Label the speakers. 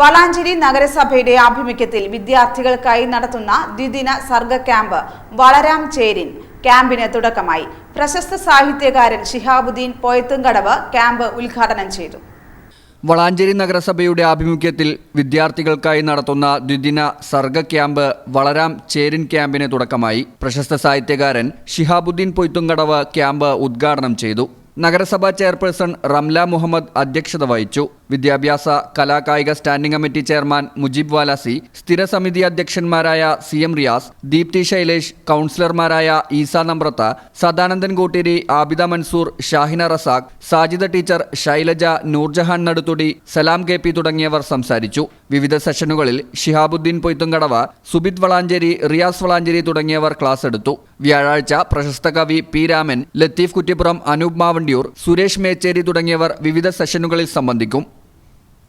Speaker 1: വളാഞ്ചേരി നഗരസഭയുടെ ആഭിമുഖ്യത്തിൽ വിദ്യാർത്ഥികൾക്കായി നടത്തുന്ന ദ്വിദിന സർഗ ക്യാമ്പ് വളരാം ചേരിൻ. ക്യാമ്പിന് തുടക്കമായി. പ്രശസ്ത സാഹിത്യകാരൻ ഷിഹാബുദ്ദീൻ പോയത്തുംകടവ് ക്യാമ്പ് ഉദ്ഘാടനം ചെയ്തു.
Speaker 2: വളാഞ്ചേരി നഗരസഭയുടെ ആഭിമുഖ്യത്തിൽ വിദ്യാർത്ഥികൾക്കായി നടത്തുന്ന ദ്വിദിന സർഗ ക്യാമ്പ് വളരാം ചേരിൻ ക്യാമ്പിന് തുടക്കമായി. പ്രശസ്ത സാഹിത്യകാരൻ ഷിഹാബുദ്ദീൻ പൊയ്ത്തുങ്കടവ് ക്യാമ്പ് ഉദ്ഘാടനം ചെയ്തു. നഗരസഭാ ചെയർപേഴ്സൺ റംല മുഹമ്മദ് അധ്യക്ഷത വഹിച്ചു. വിദ്യാഭ്യാസ കലാകായിക standing committee chairman Mujeeb Valasi സ്ഥിരസമിതി അധ്യക്ഷന്മാരായ സി എം റിയാസ് ദീപ്തി ശൈലേഷ് കൗൺസിലർമാരായ Eesa Nambratha Sadanandan Kotteri Abida Mansoor Shahina Razak Sajida teacher Shailaja Noorjahan Naduthudi Salam K P തുടങ്ങിയവർ സംസാരിച്ചു. വിവിധ സെഷനുകളിൽ ഷിഹാബുദ്ദീൻ പൊയ്ത്തുംകടവ സുബിത് വളാഞ്ചേരി റിയാസ് വളാഞ്ചേരി തുടങ്ങിയവർ ക്ലാസ് എടുത്തു. വ്യാഴാഴ്ച പ്രശസ്ത കവി പി രാമൻ ലത്തീഫ് കുറ്റിപ്പുറം അനൂപ് മാവണ്ടിയൂർ സുരേഷ് മേച്ചേരി തുടങ്ങിയവർ വിവിധ സെഷനുകളിൽ സംബന്ധിക്കും.